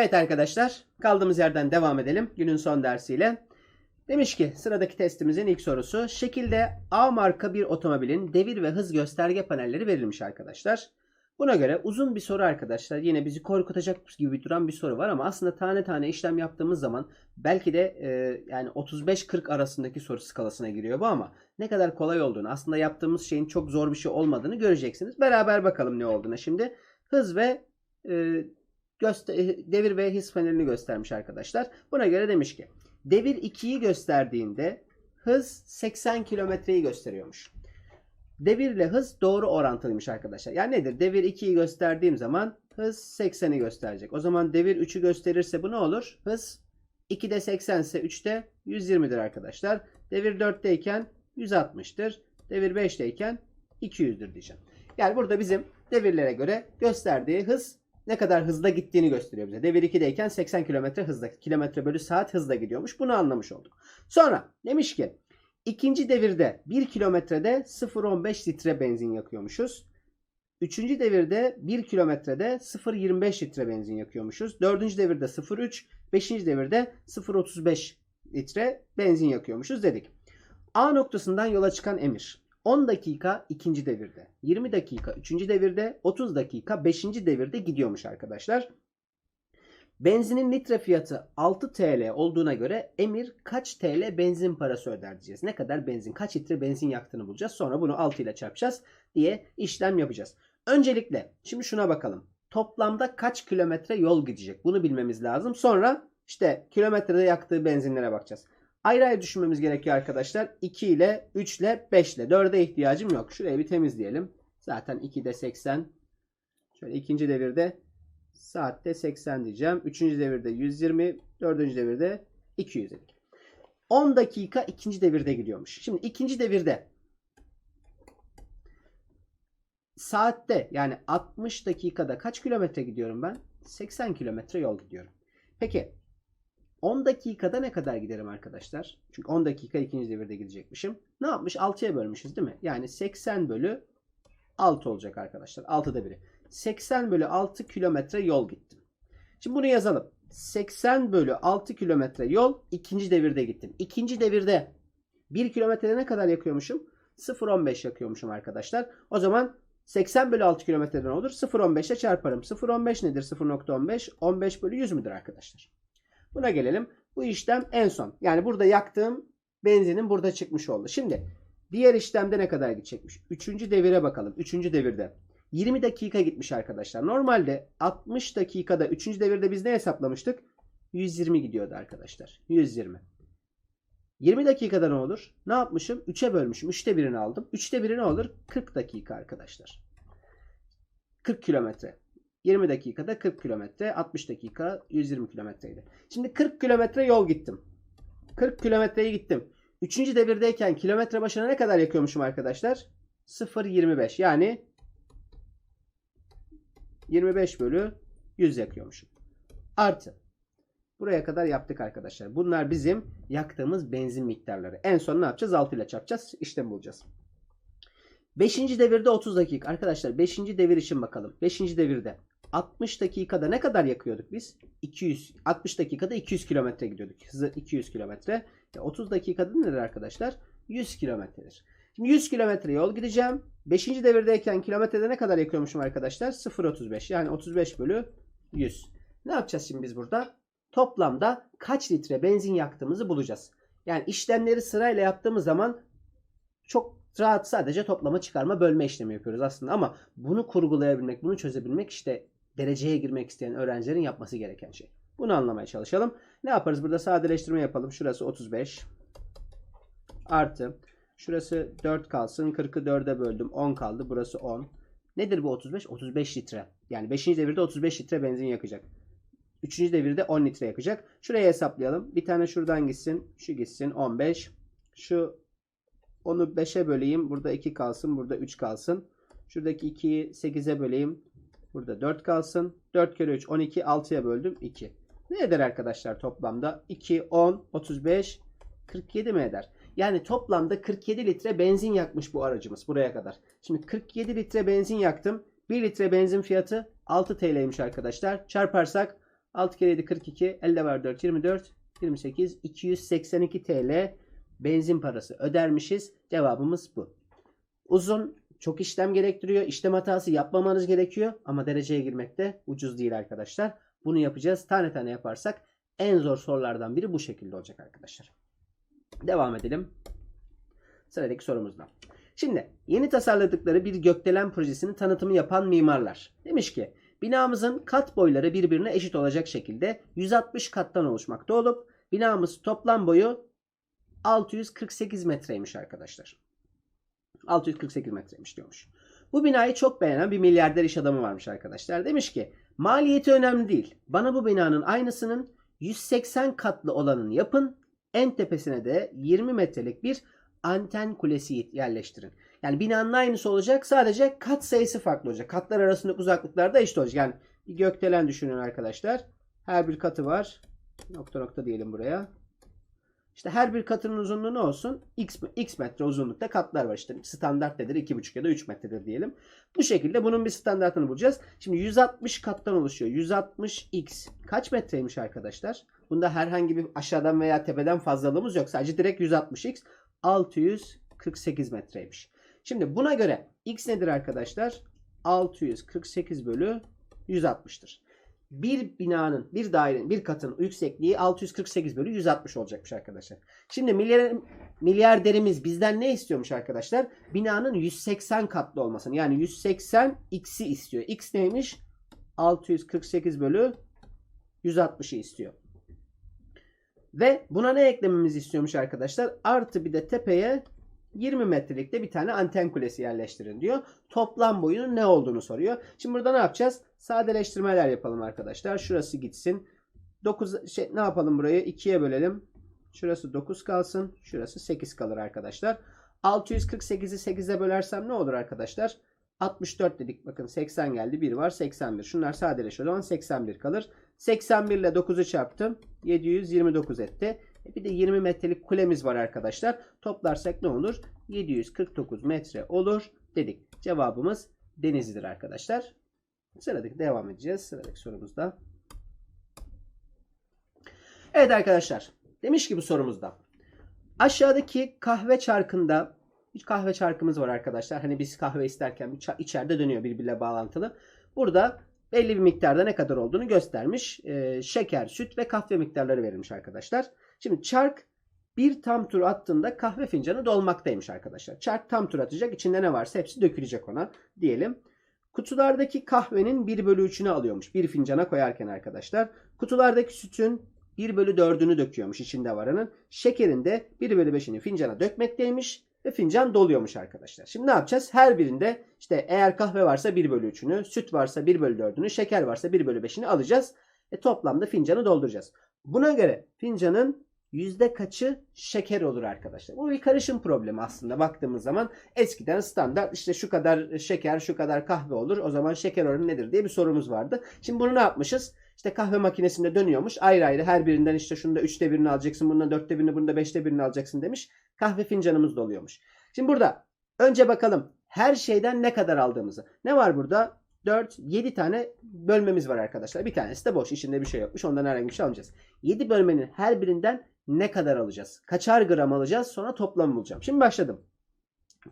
Evet arkadaşlar kaldığımız yerden devam edelim günün son dersiyle. Demiş ki sıradaki testimizin ilk sorusu. Şekilde A marka bir otomobilin devir ve hız gösterge panelleri verilmiş arkadaşlar. Buna göre uzun bir soru arkadaşlar. Yine bizi korkutacak gibi duran bir soru var ama aslında tane tane işlem yaptığımız zaman belki de e, yani 35-40 arasındaki soru skalasına giriyor bu ama ne kadar kolay olduğunu aslında yaptığımız şeyin çok zor bir şey olmadığını göreceksiniz. Beraber bakalım ne olduğuna şimdi. Hız ve e, devir ve hız panelini göstermiş arkadaşlar. Buna göre demiş ki devir 2'yi gösterdiğinde hız 80 kilometreyi gösteriyormuş. Devirle hız doğru orantılıymış arkadaşlar. Yani nedir? Devir 2'yi gösterdiğim zaman hız 80'i gösterecek. O zaman devir 3'ü gösterirse bu ne olur? Hız 2'de 80 ise 3'te 120'dir arkadaşlar. Devir 4'teyken 160'tır. Devir 5'teyken 200'dür diyeceğim. Yani burada bizim devirlere göre gösterdiği hız ne kadar hızla gittiğini gösteriyor bize. Devir 2'deyken 80 km hızla, kilometre bölü saat hızla gidiyormuş. Bunu anlamış olduk. Sonra demiş ki ikinci devirde 1 kilometrede 0.15 litre benzin yakıyormuşuz. Üçüncü devirde 1 kilometrede 0.25 litre benzin yakıyormuşuz. Dördüncü devirde 0.3, beşinci devirde 0.35 litre benzin yakıyormuşuz dedik. A noktasından yola çıkan emir 10 dakika ikinci devirde, 20 dakika üçüncü devirde, 30 dakika beşinci devirde gidiyormuş arkadaşlar. Benzinin litre fiyatı 6 TL olduğuna göre Emir kaç TL benzin parası öder diyeceğiz. Ne kadar benzin, kaç litre benzin yaktığını bulacağız. Sonra bunu 6 ile çarpacağız diye işlem yapacağız. Öncelikle şimdi şuna bakalım. Toplamda kaç kilometre yol gidecek? Bunu bilmemiz lazım. Sonra işte kilometrede yaktığı benzinlere bakacağız. Ayrı ayrı düşünmemiz gerekiyor arkadaşlar. 2 ile, 3 ile, 5 ile. 4'e ihtiyacım yok. Şurayı bir temizleyelim. Zaten 2'de 80. Şöyle ikinci devirde saatte 80 diyeceğim. Üçüncü devirde 120. Dördüncü devirde 200 dedik. 10 dakika ikinci devirde gidiyormuş. Şimdi ikinci devirde saatte yani 60 dakikada kaç kilometre gidiyorum ben? 80 kilometre yol gidiyorum. Peki 10 dakikada ne kadar giderim arkadaşlar? Çünkü 10 dakika ikinci devirde gidecekmişim. Ne yapmış? 6'ya bölmüşüz değil mi? Yani 80 bölü 6 olacak arkadaşlar. 6'da biri. 80 bölü 6 kilometre yol gittim. Şimdi bunu yazalım. 80 bölü 6 kilometre yol ikinci devirde gittim. İkinci devirde 1 kilometrede ne kadar yakıyormuşum? 0.15 yakıyormuşum arkadaşlar. O zaman 80 bölü 6 kilometreden olur. 0.15 ile çarparım. 0.15 nedir? 0.15. 15 bölü 100 müdür arkadaşlar? Buna gelelim. Bu işlem en son. Yani burada yaktığım benzinin burada çıkmış oldu. Şimdi diğer işlemde ne kadar gidecekmiş? Üçüncü devire bakalım. Üçüncü devirde. 20 dakika gitmiş arkadaşlar. Normalde 60 dakikada 3. devirde biz ne hesaplamıştık? 120 gidiyordu arkadaşlar. 120. 20 dakikada ne olur? Ne yapmışım? 3'e bölmüşüm. 3'te birini aldım. 3'te biri ne olur? 40 dakika arkadaşlar. 40 kilometre. 20 dakikada 40 kilometre. 60 dakika 120 kilometreydi. Şimdi 40 kilometre yol gittim. 40 kilometreyi gittim. 3. devirdeyken kilometre başına ne kadar yakıyormuşum arkadaşlar? 0.25 yani 25 bölü 100 yakıyormuşum. Artı. Buraya kadar yaptık arkadaşlar. Bunlar bizim yaktığımız benzin miktarları. En son ne yapacağız? 6 ile çarpacağız. İşlem bulacağız. 5. devirde 30 dakika. Arkadaşlar 5. devir için bakalım. 5. devirde 60 dakikada ne kadar yakıyorduk biz? 200. 60 dakikada 200 kilometre gidiyorduk. Hızı 200 kilometre. 30 dakikada nedir arkadaşlar? 100 kilometredir. Şimdi 100 kilometre yol gideceğim. 5. devirdeyken kilometrede ne kadar yakıyormuşum arkadaşlar? 0.35. Yani 35 bölü 100. Ne yapacağız şimdi biz burada? Toplamda kaç litre benzin yaktığımızı bulacağız. Yani işlemleri sırayla yaptığımız zaman çok rahat sadece toplama çıkarma bölme işlemi yapıyoruz aslında. Ama bunu kurgulayabilmek, bunu çözebilmek işte dereceye girmek isteyen öğrencilerin yapması gereken şey. Bunu anlamaya çalışalım. Ne yaparız? Burada sadeleştirme yapalım. Şurası 35. Artı. Şurası 4 kalsın. 40'ı 4'e böldüm. 10 kaldı. Burası 10. Nedir bu 35? 35 litre. Yani 5. devirde 35 litre benzin yakacak. 3. devirde 10 litre yakacak. Şuraya hesaplayalım. Bir tane şuradan gitsin. Şu gitsin. 15. Şu onu 5'e böleyim. Burada 2 kalsın. Burada 3 kalsın. Şuradaki 2'yi 8'e böleyim. Burada 4 kalsın. 4 kere 3 12. 6'ya böldüm. 2. Ne eder arkadaşlar toplamda? 2, 10, 35, 47 mi eder? Yani toplamda 47 litre benzin yakmış bu aracımız buraya kadar. Şimdi 47 litre benzin yaktım. 1 litre benzin fiyatı 6 TL'ymiş arkadaşlar. Çarparsak 6 kere 7 42. Elde var 4 24. 28 282 TL benzin parası ödermişiz. Cevabımız bu. Uzun çok işlem gerektiriyor. İşlem hatası yapmamanız gerekiyor. Ama dereceye girmekte ucuz değil arkadaşlar. Bunu yapacağız. Tane tane yaparsak en zor sorulardan biri bu şekilde olacak arkadaşlar. Devam edelim. Sıradaki sorumuzda. Şimdi yeni tasarladıkları bir gökdelen projesinin tanıtımı yapan mimarlar. Demiş ki binamızın kat boyları birbirine eşit olacak şekilde 160 kattan oluşmakta olup binamız toplam boyu 648 metreymiş arkadaşlar. 648 metreymiş diyormuş. Bu binayı çok beğenen bir milyarder iş adamı varmış arkadaşlar. Demiş ki maliyeti önemli değil. Bana bu binanın aynısının 180 katlı olanını yapın. En tepesine de 20 metrelik bir anten kulesi yerleştirin. Yani binanın aynısı olacak. Sadece kat sayısı farklı olacak. Katlar arasındaki uzaklıklar da eşit olacak. Yani bir gökdelen düşünün arkadaşlar. Her bir katı var. Nokta nokta diyelim buraya. İşte her bir katının uzunluğu ne olsun? X, x metre uzunlukta katlar var. İşte standart nedir? 2,5 ya da 3 metredir diyelim. Bu şekilde bunun bir standartını bulacağız. Şimdi 160 kattan oluşuyor. 160x kaç metreymiş arkadaşlar? Bunda herhangi bir aşağıdan veya tepeden fazlalığımız yok. Sadece direkt 160x 648 metreymiş. Şimdi buna göre x nedir arkadaşlar? 648 bölü 160'tır. Bir binanın, bir dairenin, bir katın yüksekliği 648 bölü 160 olacakmış arkadaşlar. Şimdi milyar, milyarderimiz bizden ne istiyormuş arkadaşlar? Binanın 180 katlı olmasını. Yani 180 x'i istiyor. x neymiş? 648 bölü 160'ı istiyor. Ve buna ne eklememizi istiyormuş arkadaşlar? Artı bir de tepeye 20 metrelikte bir tane anten kulesi yerleştirin diyor. Toplam boyunun ne olduğunu soruyor. Şimdi burada ne yapacağız? Sadeleştirmeler yapalım arkadaşlar. Şurası gitsin. 9 şey ne yapalım burayı? 2'ye bölelim. Şurası 9 kalsın. Şurası 8 kalır arkadaşlar. 648'i 8'e bölersem ne olur arkadaşlar? 64 dedik. Bakın 80 geldi. 1 var 81. Şunlar sadeleşiyor. O zaman 81 kalır. 81 ile 9'u çarptım. 729 etti. E bir de 20 metrelik kulemiz var arkadaşlar. Toplarsak ne olur? 749 metre olur dedik. Cevabımız Denizli'dir arkadaşlar. Sıradaki devam edeceğiz. Sıradaki sorumuzda. Evet arkadaşlar. Demiş ki bu sorumuzda. Aşağıdaki kahve çarkında bir kahve çarkımız var arkadaşlar. Hani biz kahve isterken içeride dönüyor birbirle bağlantılı. Burada belli bir miktarda ne kadar olduğunu göstermiş. Ee, şeker, süt ve kahve miktarları verilmiş arkadaşlar. Şimdi çark bir tam tur attığında kahve fincanı dolmaktaymış arkadaşlar. Çark tam tur atacak. İçinde ne varsa hepsi dökülecek ona diyelim. Kutulardaki kahvenin 1 bölü 3'ünü alıyormuş. Bir fincana koyarken arkadaşlar. Kutulardaki sütün 1 bölü 4'ünü döküyormuş içinde varanın. Şekerin de 1 bölü 5'ini fincana dökmekteymiş. Ve fincan doluyormuş arkadaşlar. Şimdi ne yapacağız? Her birinde işte eğer kahve varsa 1 bölü 3'ünü, süt varsa 1 bölü 4'ünü, şeker varsa 1 bölü 5'ini alacağız. E toplamda fincanı dolduracağız. Buna göre fincanın yüzde kaçı şeker olur arkadaşlar. Bu bir karışım problemi aslında baktığımız zaman. Eskiden standart işte şu kadar şeker, şu kadar kahve olur. O zaman şeker oranı nedir diye bir sorumuz vardı. Şimdi bunu ne yapmışız? İşte kahve makinesinde dönüyormuş. Ayrı ayrı her birinden işte şunda üçte birini alacaksın, bundan dörtte birini, bunda beşte birini alacaksın demiş. Kahve fincanımız doluyormuş. Şimdi burada önce bakalım her şeyden ne kadar aldığımızı. Ne var burada? 4, 7 tane bölmemiz var arkadaşlar. Bir tanesi de boş. içinde bir şey yokmuş. Ondan herhangi bir şey almayacağız. 7 bölmenin her birinden ne kadar alacağız? Kaçar gram alacağız? Sonra toplamı bulacağım. Şimdi başladım.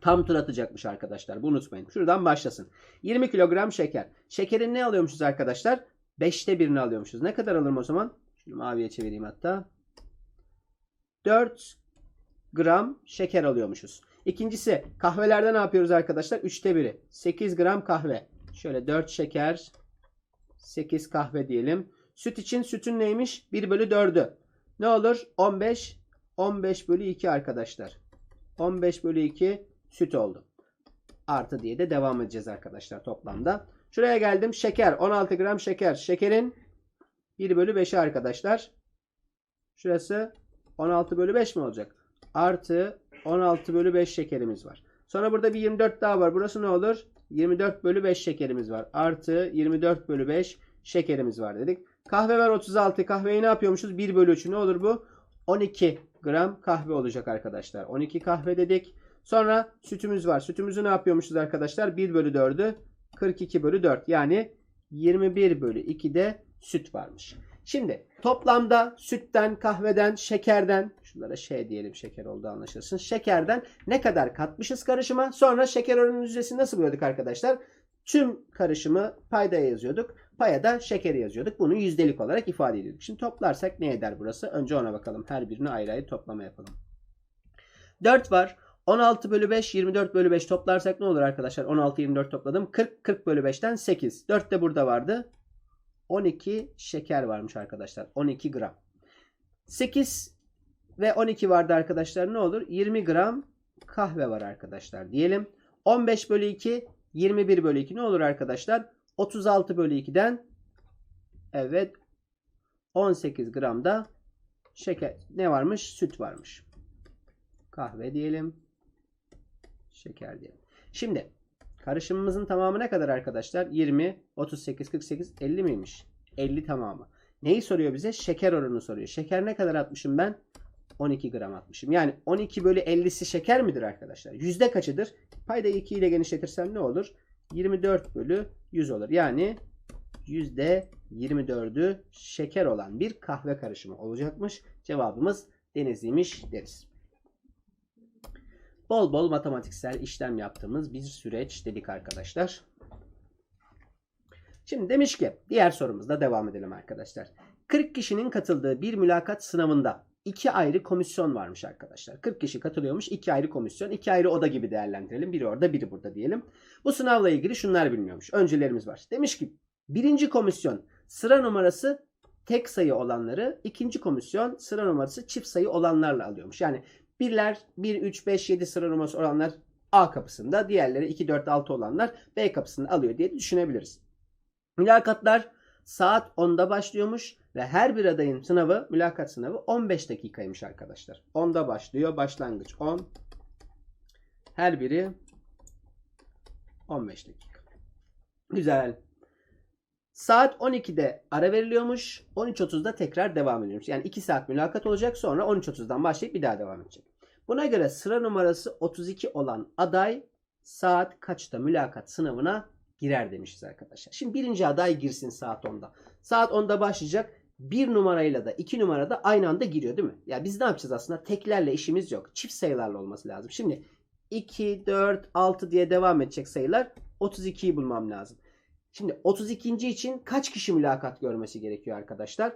Tam tur atacakmış arkadaşlar. Bunu unutmayın. Şuradan başlasın. 20 kilogram şeker. Şekerin ne alıyormuşuz arkadaşlar? 5'te birini alıyormuşuz. Ne kadar alırım o zaman? Şunu maviye çevireyim hatta. 4 gram şeker alıyormuşuz. İkincisi kahvelerde ne yapıyoruz arkadaşlar? 3'te 1'i. 8 gram kahve. Şöyle 4 şeker. 8 kahve diyelim. Süt için sütün neymiş? 1 bölü 4'ü. Ne olur? 15. 15 bölü 2 arkadaşlar. 15 bölü 2 süt oldu. Artı diye de devam edeceğiz arkadaşlar toplamda. Şuraya geldim. Şeker. 16 gram şeker. Şekerin 1 bölü 5'i arkadaşlar. Şurası 16 bölü 5 mi olacak? Artı 16 bölü 5 şekerimiz var. Sonra burada bir 24 daha var. Burası ne olur? 24 bölü 5 şekerimiz var. Artı 24 bölü 5 şekerimiz var dedik. Kahve var 36. Kahveyi ne yapıyormuşuz? 1 bölü 3. Ne olur bu? 12 gram kahve olacak arkadaşlar. 12 kahve dedik. Sonra sütümüz var. Sütümüzü ne yapıyormuşuz arkadaşlar? 1 bölü 4'ü 42 bölü 4. Yani 21 bölü 2'de süt varmış. Şimdi toplamda sütten, kahveden, şekerden, şunlara şey diyelim şeker olduğu anlaşılsın. Şekerden ne kadar katmışız karışıma? Sonra şeker oranının yüzdesini nasıl buluyorduk arkadaşlar? Tüm karışımı paydaya yazıyorduk. Paya da şekeri yazıyorduk. Bunu yüzdelik olarak ifade ediyorduk. Şimdi toplarsak ne eder burası? Önce ona bakalım. Her birini ayrı ayrı toplama yapalım. 4 var. 16 bölü 5, 24 bölü 5 toplarsak ne olur arkadaşlar? 16, 24 topladım. 40, 40 bölü 5'ten 8. 4 de burada vardı. 12 şeker varmış arkadaşlar. 12 gram. 8 ve 12 vardı arkadaşlar. Ne olur? 20 gram kahve var arkadaşlar diyelim. 15 bölü 2, 21 bölü 2 ne olur arkadaşlar? 36 bölü 2'den evet 18 gram da şeker ne varmış? Süt varmış. Kahve diyelim. Şeker diyelim. Şimdi karışımımızın tamamı ne kadar arkadaşlar? 20, 38, 48, 50 miymiş? 50 tamamı. Neyi soruyor bize? Şeker oranını soruyor. Şeker ne kadar atmışım ben? 12 gram atmışım. Yani 12 bölü 50'si şeker midir arkadaşlar? Yüzde kaçıdır? Paydayı 2 ile genişletirsem ne olur? 24 bölü 100 olur. Yani yüzde 24'ü şeker olan bir kahve karışımı olacakmış. Cevabımız denizliymiş deriz. Bol bol matematiksel işlem yaptığımız bir süreç dedik arkadaşlar. Şimdi demiş ki diğer sorumuzda devam edelim arkadaşlar. 40 kişinin katıldığı bir mülakat sınavında iki ayrı komisyon varmış arkadaşlar. 40 kişi katılıyormuş. iki ayrı komisyon. iki ayrı oda gibi değerlendirelim. Biri orada biri burada diyelim. Bu sınavla ilgili şunlar bilmiyormuş. Öncelerimiz var. Demiş ki birinci komisyon sıra numarası tek sayı olanları ikinci komisyon sıra numarası çift sayı olanlarla alıyormuş. Yani birler 1, 3, 5, 7 sıra numarası olanlar A kapısında. Diğerleri 2, 4, 6 olanlar B kapısında alıyor diye düşünebiliriz. Mülakatlar saat 10'da başlıyormuş ve her bir adayın sınavı, mülakat sınavı 15 dakikaymış arkadaşlar. 10'da başlıyor. Başlangıç 10. Her biri 15 dakika. Güzel. Saat 12'de ara veriliyormuş. 13.30'da tekrar devam ediyormuş. Yani 2 saat mülakat olacak. Sonra 13.30'dan başlayıp bir daha devam edecek. Buna göre sıra numarası 32 olan aday saat kaçta mülakat sınavına girer demişiz arkadaşlar. Şimdi birinci aday girsin saat 10'da. Saat 10'da başlayacak. Bir numarayla da iki numarada aynı anda giriyor değil mi? Ya biz ne yapacağız aslında? Teklerle işimiz yok. Çift sayılarla olması lazım. Şimdi 2, 4, 6 diye devam edecek sayılar 32'yi bulmam lazım. Şimdi 32. için kaç kişi mülakat görmesi gerekiyor arkadaşlar?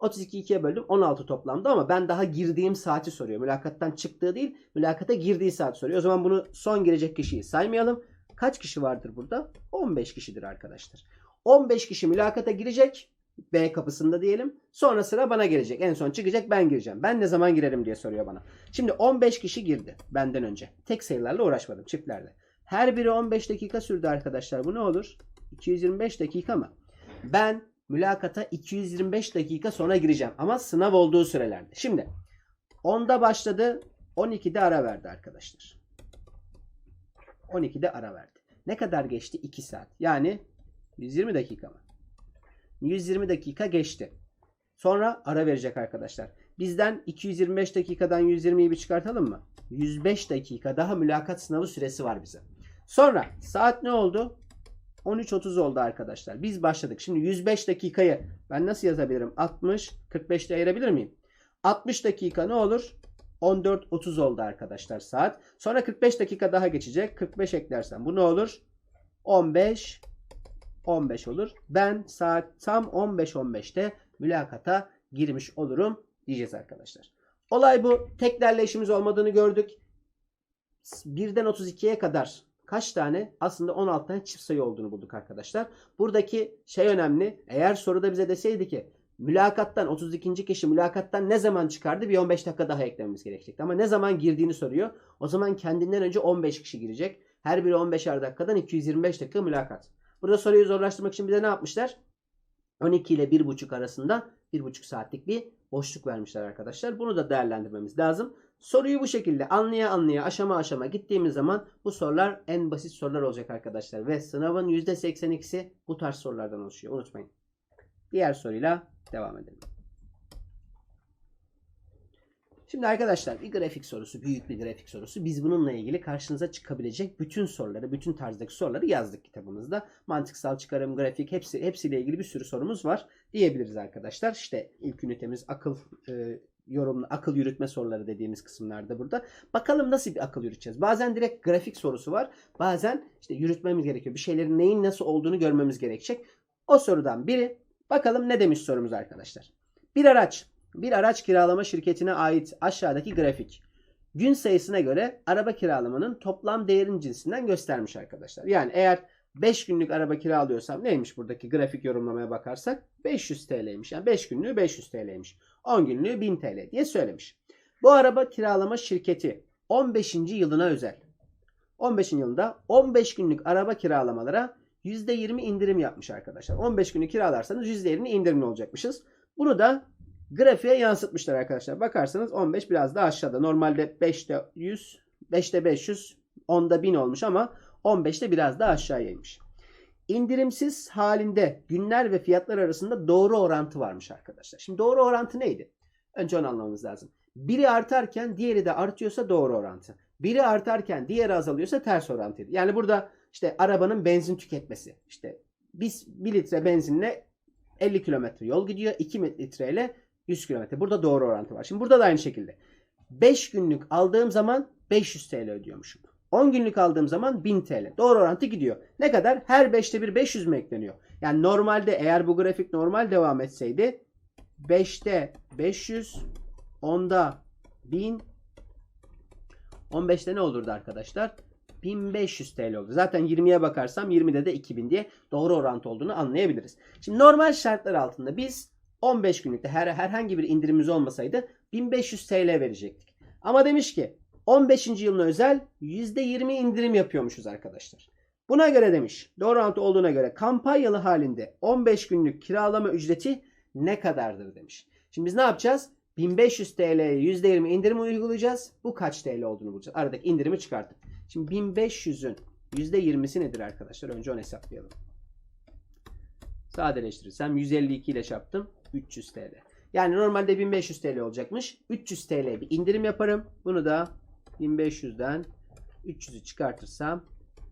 32 2'ye böldüm 16 toplamda ama ben daha girdiğim saati soruyor. Mülakattan çıktığı değil mülakata girdiği saat soruyor. O zaman bunu son girecek kişiyi saymayalım. Kaç kişi vardır burada? 15 kişidir arkadaşlar. 15 kişi mülakata girecek. B kapısında diyelim. Sonra sıra bana gelecek. En son çıkacak ben gireceğim. Ben ne zaman girerim diye soruyor bana. Şimdi 15 kişi girdi benden önce. Tek sayılarla uğraşmadım çiftlerle. Her biri 15 dakika sürdü arkadaşlar. Bu ne olur? 225 dakika mı? Ben mülakata 225 dakika sonra gireceğim. Ama sınav olduğu sürelerde. Şimdi 10'da başladı. 12'de ara verdi arkadaşlar. 12'de ara verdi. Ne kadar geçti? 2 saat. Yani 120 dakika mı? 120 dakika geçti. Sonra ara verecek arkadaşlar. Bizden 225 dakikadan 120'yi bir çıkartalım mı? 105 dakika daha mülakat sınavı süresi var bize. Sonra saat ne oldu? 13.30 oldu arkadaşlar. Biz başladık. Şimdi 105 dakikayı ben nasıl yazabilirim? 60, 45'te ayırabilir miyim? 60 dakika ne olur? 14.30 oldu arkadaşlar saat. Sonra 45 dakika daha geçecek. 45 eklersem bu ne olur? 15 15 olur. Ben saat tam 15-15'te mülakata girmiş olurum diyeceğiz arkadaşlar. Olay bu. Teklerle işimiz olmadığını gördük. 1'den 32'ye kadar kaç tane? Aslında 16 tane çift sayı olduğunu bulduk arkadaşlar. Buradaki şey önemli. Eğer soruda bize deseydi ki mülakattan 32. kişi mülakattan ne zaman çıkardı? Bir 15 dakika daha eklememiz gerekecekti. Ama ne zaman girdiğini soruyor. O zaman kendinden önce 15 kişi girecek. Her biri 15'er dakikadan 225 dakika mülakat. Burada soruyu zorlaştırmak için bize ne yapmışlar? 12 ile 1,5 arasında 1,5 saatlik bir boşluk vermişler arkadaşlar. Bunu da değerlendirmemiz lazım. Soruyu bu şekilde anlaya anlaya aşama aşama gittiğimiz zaman bu sorular en basit sorular olacak arkadaşlar. Ve sınavın %82'si bu tarz sorulardan oluşuyor. Unutmayın. Diğer soruyla devam edelim. Şimdi arkadaşlar bir grafik sorusu, büyük bir grafik sorusu. Biz bununla ilgili karşınıza çıkabilecek bütün soruları, bütün tarzdaki soruları yazdık kitabımızda. Mantıksal çıkarım, grafik hepsi hepsiyle ilgili bir sürü sorumuz var diyebiliriz arkadaşlar. İşte ilk ünitemiz akıl e, yorumlu akıl yürütme soruları dediğimiz kısımlarda burada. Bakalım nasıl bir akıl yürüteceğiz. Bazen direkt grafik sorusu var. Bazen işte yürütmemiz gerekiyor. Bir şeylerin neyin nasıl olduğunu görmemiz gerekecek. O sorudan biri. Bakalım ne demiş sorumuz arkadaşlar. Bir araç, bir araç kiralama şirketine ait aşağıdaki grafik. Gün sayısına göre araba kiralamanın toplam değerin cinsinden göstermiş arkadaşlar. Yani eğer 5 günlük araba kiralıyorsam neymiş buradaki grafik yorumlamaya bakarsak 500 TL'ymiş. Yani 5 günlüğü 500 TL'ymiş. 10 günlüğü 1000 TL diye söylemiş. Bu araba kiralama şirketi 15. yılına özel. 15. yılında 15 günlük araba kiralamalara %20 indirim yapmış arkadaşlar. 15 günü kiralarsanız %20 indirimli olacakmışız. Bunu da grafiğe yansıtmışlar arkadaşlar. Bakarsanız 15 biraz daha aşağıda. Normalde 5'te 100, 5'te 500, 10'da 1000 olmuş ama 15'te biraz daha aşağıya inmiş. İndirimsiz halinde günler ve fiyatlar arasında doğru orantı varmış arkadaşlar. Şimdi doğru orantı neydi? Önce onu anlamamız lazım. Biri artarken diğeri de artıyorsa doğru orantı. Biri artarken diğeri azalıyorsa ters orantıydı. Yani burada işte arabanın benzin tüketmesi. İşte biz 1 litre benzinle 50 kilometre yol gidiyor. 2 litre ile 100 kilometre. Burada doğru orantı var. Şimdi burada da aynı şekilde. 5 günlük aldığım zaman 500 TL ödüyormuşum. 10 günlük aldığım zaman 1000 TL. Doğru orantı gidiyor. Ne kadar? Her 5'te bir 500 mü ekleniyor? Yani normalde eğer bu grafik normal devam etseydi 5'te 500, 10'da 1000, 15'te ne olurdu arkadaşlar? 1500 TL oldu. Zaten 20'ye bakarsam 20'de de 2000 diye doğru orantı olduğunu anlayabiliriz. Şimdi normal şartlar altında biz 15 günlükte her, herhangi bir indirimimiz olmasaydı 1500 TL verecektik. Ama demiş ki 15. yılına özel %20 indirim yapıyormuşuz arkadaşlar. Buna göre demiş, doğru orantı olduğuna göre kampanyalı halinde 15 günlük kiralama ücreti ne kadardır demiş. Şimdi biz ne yapacağız? 1500 TL'ye %20 indirim uygulayacağız. Bu kaç TL olduğunu bulacağız. Aradaki indirimi çıkartıp. Şimdi 1500'ün %20'si nedir arkadaşlar? Önce onu hesaplayalım. Sadeleştirirsem 152 ile çarptım. 300 TL. Yani normalde 1500 TL olacakmış. 300 TL bir indirim yaparım. Bunu da 1500'den 300'ü çıkartırsam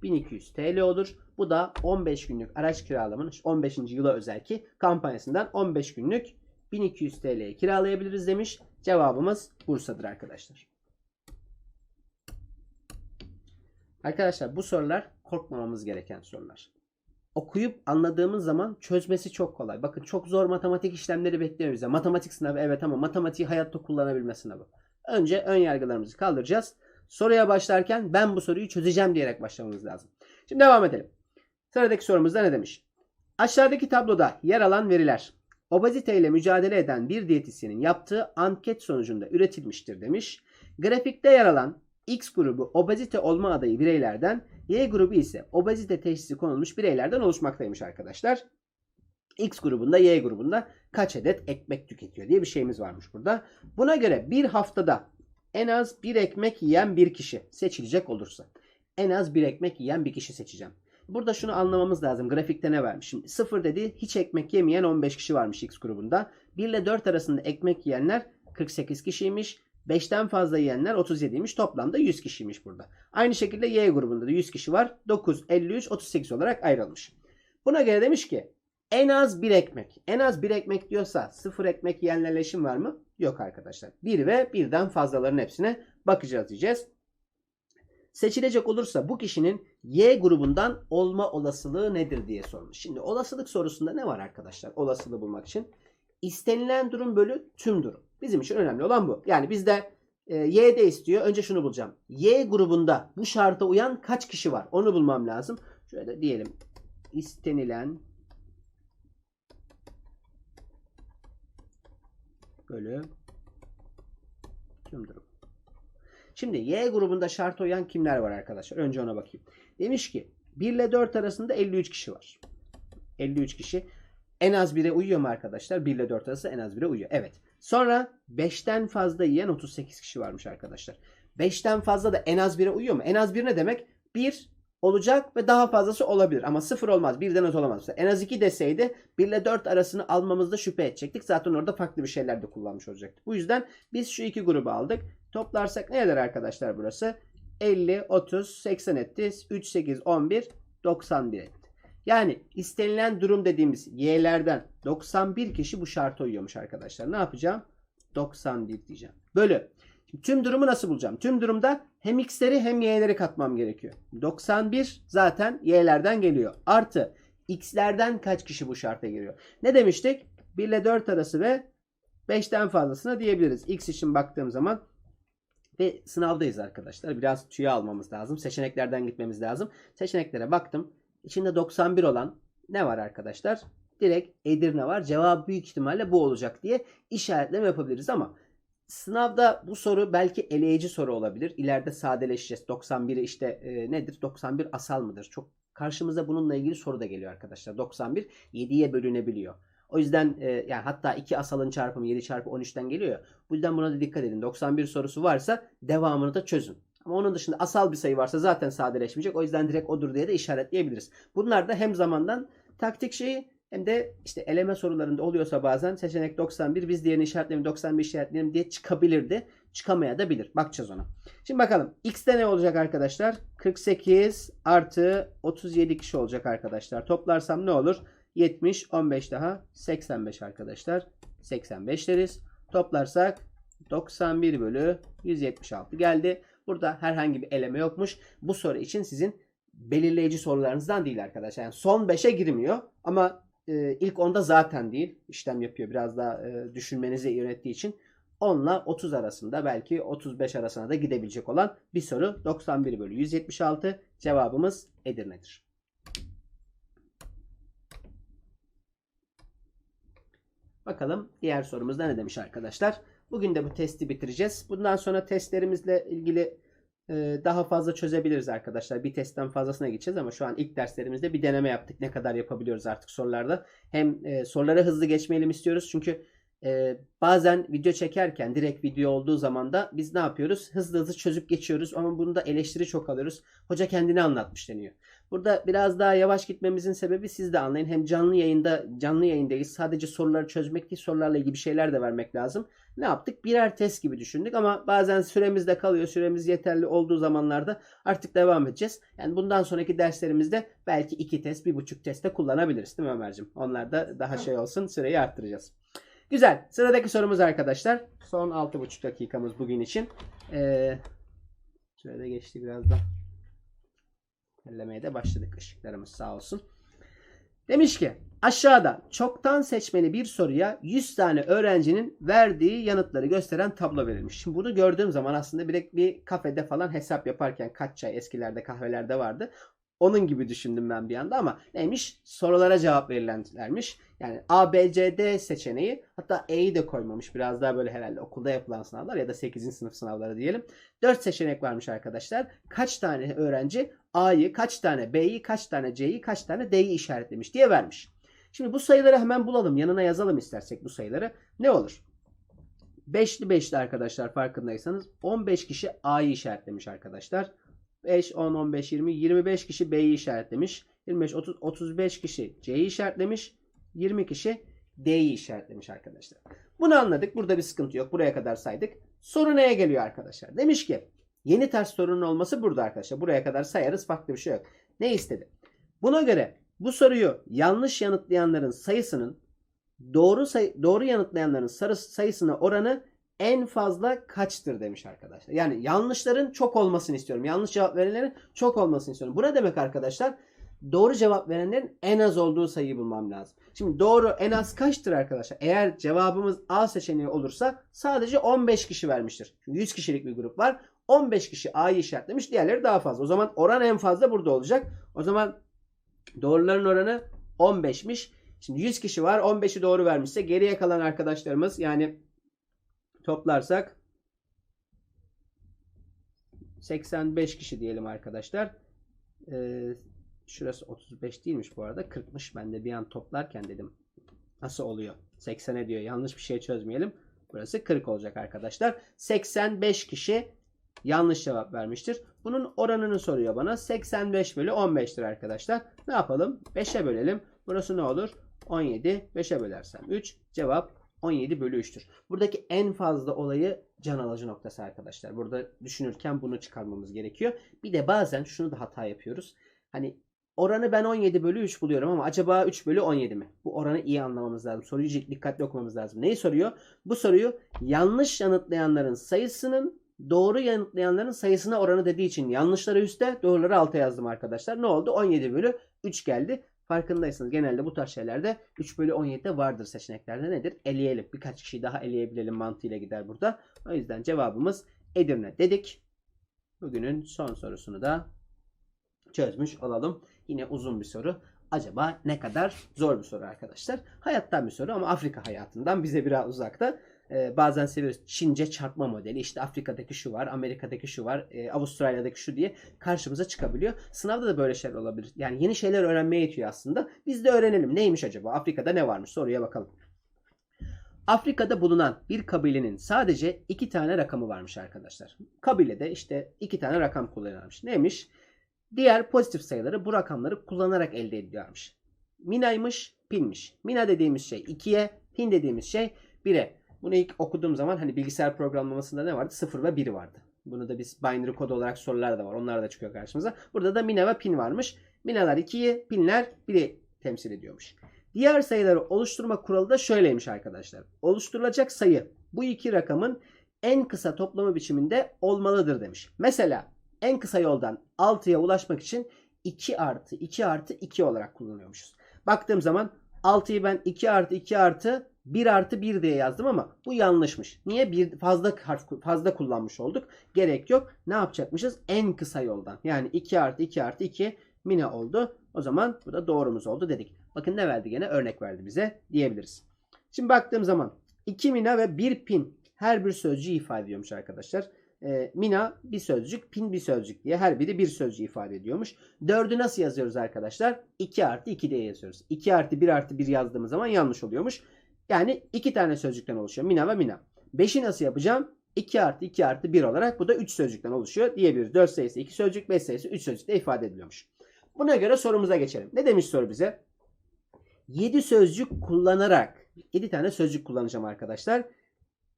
1200 TL olur. Bu da 15 günlük araç kiralamanın 15. yıla özel ki kampanyasından 15 günlük 1200 TL'ye kiralayabiliriz demiş. Cevabımız Bursa'dır arkadaşlar. Arkadaşlar bu sorular korkmamamız gereken sorular. Okuyup anladığımız zaman çözmesi çok kolay. Bakın çok zor matematik işlemleri bekliyor bize. Matematik sınavı evet ama matematiği hayatta kullanabilme sınavı. Önce ön yargılarımızı kaldıracağız. Soruya başlarken ben bu soruyu çözeceğim diyerek başlamamız lazım. Şimdi devam edelim. Sıradaki sorumuzda ne demiş? Aşağıdaki tabloda yer alan veriler obezite ile mücadele eden bir diyetisyenin yaptığı anket sonucunda üretilmiştir demiş. Grafikte yer alan X grubu obezite olma adayı bireylerden, Y grubu ise obezite teşhisi konulmuş bireylerden oluşmaktaymış arkadaşlar. X grubunda Y grubunda kaç adet ekmek tüketiyor diye bir şeyimiz varmış burada. Buna göre bir haftada en az bir ekmek yiyen bir kişi seçilecek olursa en az bir ekmek yiyen bir kişi seçeceğim. Burada şunu anlamamız lazım. Grafikte ne vermiş? Şimdi 0 dedi hiç ekmek yemeyen 15 kişi varmış X grubunda. 1 ile 4 arasında ekmek yiyenler 48 kişiymiş. 5'ten fazla yiyenler 37'ymiş. Toplamda 100 kişiymiş burada. Aynı şekilde Y grubunda da 100 kişi var. 9, 53, 38 olarak ayrılmış. Buna göre demiş ki en az bir ekmek. En az bir ekmek diyorsa sıfır ekmek yiyenlerle işim var mı? Yok arkadaşlar. Bir ve birden fazlaların hepsine bakacağız diyeceğiz. Seçilecek olursa bu kişinin Y grubundan olma olasılığı nedir diye sormuş. Şimdi olasılık sorusunda ne var arkadaşlar olasılığı bulmak için? İstenilen durum bölü tüm durum. Bizim için önemli olan bu. Yani bizde e, Y'de istiyor. Önce şunu bulacağım. Y grubunda bu şarta uyan kaç kişi var? Onu bulmam lazım. Şöyle diyelim. İstenilen bölü tüm durum. Şimdi Y grubunda şarta uyan kimler var arkadaşlar? Önce ona bakayım. Demiş ki 1 ile 4 arasında 53 kişi var. 53 kişi. En az 1'e uyuyor mu arkadaşlar? 1 ile 4 arası en az 1'e uyuyor. Evet. Sonra 5'ten fazla yiyen 38 kişi varmış arkadaşlar. 5'ten fazla da en az 1'e uyuyor mu? En az 1 ne demek? 1 olacak ve daha fazlası olabilir. Ama 0 olmaz. Birden az olamaz. En az 2 deseydi 1 ile 4 arasını almamızda şüphe edecektik. Zaten orada farklı bir şeyler de kullanmış olacaktık. Bu yüzden biz şu iki grubu aldık. Toplarsak ne eder arkadaşlar burası? 50, 30, 80 etti. 3, 8, 11, 91 etti. Yani istenilen durum dediğimiz y'lerden 91 kişi bu şarta uyuyormuş arkadaşlar. Ne yapacağım? 91 diyeceğim. Bölü. Şimdi tüm durumu nasıl bulacağım? Tüm durumda hem x'leri hem y'leri katmam gerekiyor. 91 zaten y'lerden geliyor. Artı x'lerden kaç kişi bu şarta giriyor? Ne demiştik? 1 ile 4 arası ve 5'ten fazlasına diyebiliriz. X için baktığım zaman ve sınavdayız arkadaşlar. Biraz tüy almamız lazım. Seçeneklerden gitmemiz lazım. Seçeneklere baktım. İçinde 91 olan ne var arkadaşlar? Direkt Edirne var. Cevabı büyük ihtimalle bu olacak diye işaretleme yapabiliriz ama sınavda bu soru belki eleyici soru olabilir. İleride sadeleşeceğiz. 91'i işte e, nedir? 91 asal mıdır? Çok karşımıza bununla ilgili soru da geliyor arkadaşlar. 91 7'ye bölünebiliyor. O yüzden e, yani hatta 2 asalın çarpımı 7 çarpı 13'ten geliyor. Bu yüzden buna da dikkat edin. 91 sorusu varsa devamını da çözün. Ama onun dışında asal bir sayı varsa zaten sadeleşmeyecek. O yüzden direkt odur diye de işaretleyebiliriz. Bunlar da hem zamandan taktik şeyi hem de işte eleme sorularında oluyorsa bazen seçenek 91 biz diğerini işaretleyelim 91 işaretleyelim diye çıkabilirdi. Çıkamaya da bilir. Bakacağız ona. Şimdi bakalım. X'te ne olacak arkadaşlar? 48 artı 37 kişi olacak arkadaşlar. Toplarsam ne olur? 70, 15 daha 85 arkadaşlar. 85 deriz. Toplarsak 91 bölü 176 geldi. Burada herhangi bir eleme yokmuş. Bu soru için sizin belirleyici sorularınızdan değil arkadaşlar. Yani son 5'e girmiyor ama e, ilk 10'da zaten değil. İşlem yapıyor. Biraz daha e, düşünmenizi yönettiği için 10 ile 30 arasında belki 35 arasına da gidebilecek olan bir soru. 91 bölü 176 cevabımız Edirne'dir. Bakalım diğer sorumuzda ne demiş arkadaşlar. Bugün de bu testi bitireceğiz. Bundan sonra testlerimizle ilgili e, daha fazla çözebiliriz arkadaşlar. Bir testten fazlasına gideceğiz ama şu an ilk derslerimizde bir deneme yaptık. Ne kadar yapabiliyoruz artık sorularda. Hem e, sorulara hızlı geçmeyelim istiyoruz. Çünkü e, bazen video çekerken direkt video olduğu zaman da biz ne yapıyoruz? Hızlı hızlı çözüp geçiyoruz ama bunda eleştiri çok alıyoruz. Hoca kendini anlatmış deniyor. Burada biraz daha yavaş gitmemizin sebebi siz de anlayın. Hem canlı yayında canlı yayındayız. Sadece soruları çözmek değil sorularla ilgili bir şeyler de vermek lazım. Ne yaptık? Birer test gibi düşündük ama bazen süremiz de kalıyor. Süremiz yeterli olduğu zamanlarda artık devam edeceğiz. Yani bundan sonraki derslerimizde belki iki test, bir buçuk testte kullanabiliriz. Değil mi Ömer'cim? Onlar da daha şey olsun. Süreyi arttıracağız. Güzel. Sıradaki sorumuz arkadaşlar. Son 6,5 dakikamız bugün için. Ee, sürede geçti biraz da. Ellemeye de başladık ışıklarımız sağ olsun. Demiş ki aşağıda çoktan seçmeli bir soruya 100 tane öğrencinin verdiği yanıtları gösteren tablo verilmiş. Şimdi bunu gördüğüm zaman aslında direkt bir kafede falan hesap yaparken kaç çay eskilerde kahvelerde vardı. Onun gibi düşündüm ben bir anda ama neymiş? Sorulara cevap verilenlermiş. Yani A, B, C, D seçeneği hatta E'yi de koymamış. Biraz daha böyle herhalde okulda yapılan sınavlar ya da 8. sınıf sınavları diyelim. 4 seçenek varmış arkadaşlar. Kaç tane öğrenci A'yı, kaç tane B'yi, kaç tane C'yi, kaç tane D'yi işaretlemiş diye vermiş. Şimdi bu sayıları hemen bulalım. Yanına yazalım istersek bu sayıları. Ne olur? 5'li 5'li arkadaşlar farkındaysanız 15 kişi A'yı işaretlemiş arkadaşlar. 5, 10, 15, 20, 25 kişi B'yi işaretlemiş. 25, 30, 35 kişi C'yi işaretlemiş. 20 kişi D'yi işaretlemiş arkadaşlar. Bunu anladık. Burada bir sıkıntı yok. Buraya kadar saydık. Soru neye geliyor arkadaşlar? Demiş ki yeni ters sorunun olması burada arkadaşlar. Buraya kadar sayarız. Farklı bir şey yok. Ne istedi? Buna göre bu soruyu yanlış yanıtlayanların sayısının doğru sayı, doğru yanıtlayanların sayısına oranı en fazla kaçtır demiş arkadaşlar. Yani yanlışların çok olmasını istiyorum. Yanlış cevap verenlerin çok olmasını istiyorum. Bu ne demek arkadaşlar? Doğru cevap verenlerin en az olduğu sayıyı bulmam lazım. Şimdi doğru en az kaçtır arkadaşlar? Eğer cevabımız A seçeneği olursa sadece 15 kişi vermiştir. Çünkü 100 kişilik bir grup var. 15 kişi A'yı işaretlemiş. Diğerleri daha fazla. O zaman oran en fazla burada olacak. O zaman doğruların oranı 15'miş. Şimdi 100 kişi var. 15'i doğru vermişse geriye kalan arkadaşlarımız yani toplarsak 85 kişi diyelim arkadaşlar. Ee, şurası 35 değilmiş bu arada. 40'mış. Ben de bir an toplarken dedim. Nasıl oluyor? 80'e diyor. Yanlış bir şey çözmeyelim. Burası 40 olacak arkadaşlar. 85 kişi yanlış cevap vermiştir. Bunun oranını soruyor bana. 85 bölü 15'tir arkadaşlar. Ne yapalım? 5'e bölelim. Burası ne olur? 17. 5'e bölersem 3. Cevap 17 bölü 3'tür. Buradaki en fazla olayı can alıcı noktası arkadaşlar. Burada düşünürken bunu çıkarmamız gerekiyor. Bir de bazen şunu da hata yapıyoruz. Hani oranı ben 17 bölü 3 buluyorum ama acaba 3 bölü 17 mi? Bu oranı iyi anlamamız lazım. Soruyu dikkatli okumamız lazım. Neyi soruyor? Bu soruyu yanlış yanıtlayanların sayısının doğru yanıtlayanların sayısına oranı dediği için yanlışları üstte doğruları alta yazdım arkadaşlar. Ne oldu? 17 bölü 3 geldi. Farkındaysanız genelde bu tarz şeylerde 3 bölü 17'de vardır seçeneklerde nedir? Eleyelim. Birkaç kişiyi daha eleyebilelim mantığıyla gider burada. O yüzden cevabımız Edirne dedik. Bugünün son sorusunu da çözmüş olalım. Yine uzun bir soru. Acaba ne kadar zor bir soru arkadaşlar. Hayattan bir soru ama Afrika hayatından bize biraz uzakta. Ee, bazen seviyoruz Çince çarpma modeli. İşte Afrika'daki şu var, Amerika'daki şu var, e, Avustralya'daki şu diye karşımıza çıkabiliyor. Sınavda da böyle şeyler olabilir. Yani yeni şeyler öğrenmeye yetiyor aslında. Biz de öğrenelim. Neymiş acaba? Afrika'da ne varmış? Soruya bakalım. Afrika'da bulunan bir kabilenin sadece iki tane rakamı varmış arkadaşlar. Kabilede işte iki tane rakam kullanılmış. Neymiş? Diğer pozitif sayıları bu rakamları kullanarak elde ediyormuş. Mina'ymış, pinmiş. Mina dediğimiz şey 2'ye, pin dediğimiz şey 1'e. Bunu ilk okuduğum zaman hani bilgisayar programlamasında ne vardı? 0 ve 1 vardı. Bunu da biz binary kod olarak sorular da var. Onlar da çıkıyor karşımıza. Burada da mina ve pin varmış. Minalar 2'yi, pinler 1'i temsil ediyormuş. Diğer sayıları oluşturma kuralı da şöyleymiş arkadaşlar. Oluşturulacak sayı bu iki rakamın en kısa toplamı biçiminde olmalıdır demiş. Mesela en kısa yoldan 6'ya ulaşmak için 2 artı 2 artı 2 olarak kullanıyormuşuz. Baktığım zaman 6'yı ben 2 artı 2 artı 1 artı 1 diye yazdım ama bu yanlışmış. Niye? Bir fazla harf fazla kullanmış olduk. Gerek yok. Ne yapacakmışız? En kısa yoldan. Yani 2 artı 2 artı 2 mina oldu. O zaman bu da doğrumuz oldu dedik. Bakın ne verdi gene? Örnek verdi bize diyebiliriz. Şimdi baktığım zaman 2 mina ve 1 pin her bir sözcüğü ifade ediyormuş arkadaşlar. E, mina bir sözcük, pin bir sözcük diye her biri bir sözcüğü ifade ediyormuş. 4'ü nasıl yazıyoruz arkadaşlar? 2 artı 2 diye yazıyoruz. 2 artı 1 artı 1 yazdığımız zaman yanlış oluyormuş. Yani iki tane sözcükten oluşuyor. Mina ve mina. 5'i nasıl yapacağım? 2 artı 2 artı 1 olarak bu da 3 sözcükten oluşuyor diyebiliriz. 4 sayısı 2 sözcük, 5 sayısı 3 sözcükte ifade ediliyormuş. Buna göre sorumuza geçelim. Ne demiş soru bize? 7 sözcük kullanarak 7 tane sözcük kullanacağım arkadaşlar.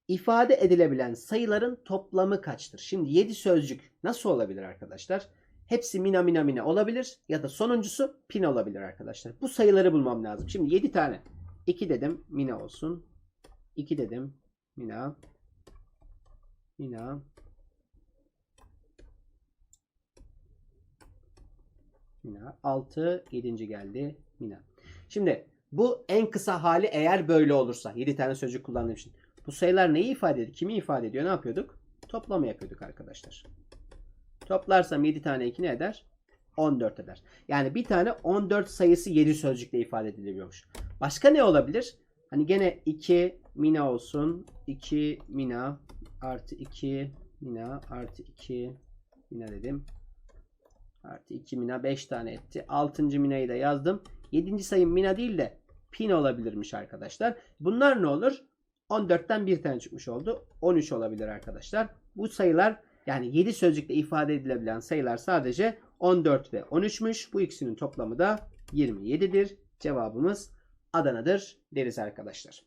İfade edilebilen sayıların toplamı kaçtır? Şimdi 7 sözcük nasıl olabilir arkadaşlar? Hepsi mina mina mina olabilir ya da sonuncusu pin olabilir arkadaşlar. Bu sayıları bulmam lazım. Şimdi 7 tane. 2 dedim mina olsun. 2 dedim mina. Mina. Mina. 6. 7. geldi. Mina. Şimdi bu en kısa hali eğer böyle olursa 7 tane sözcük kullandığım için. Bu sayılar neyi ifade ediyor? Kimi ifade ediyor? Ne yapıyorduk? Toplama yapıyorduk arkadaşlar. Toplarsam 7 tane 2 ne eder? 14 eder. Yani bir tane 14 sayısı 7 sözcükle ifade ediliyormuş. Başka ne olabilir? Hani gene 2 mina olsun. 2 mina artı 2 mina artı 2 mina dedim. Artı 2 mina 5 tane etti. 6. minayı da yazdım. 7. sayım mina değil de pin olabilirmiş arkadaşlar. Bunlar ne olur? 14'ten bir tane çıkmış oldu. 13 olabilir arkadaşlar. Bu sayılar yani 7 sözcükle ifade edilebilen sayılar sadece 14 ve 13'müş. Bu ikisinin toplamı da 27'dir. Cevabımız Adana'dır deriz arkadaşlar.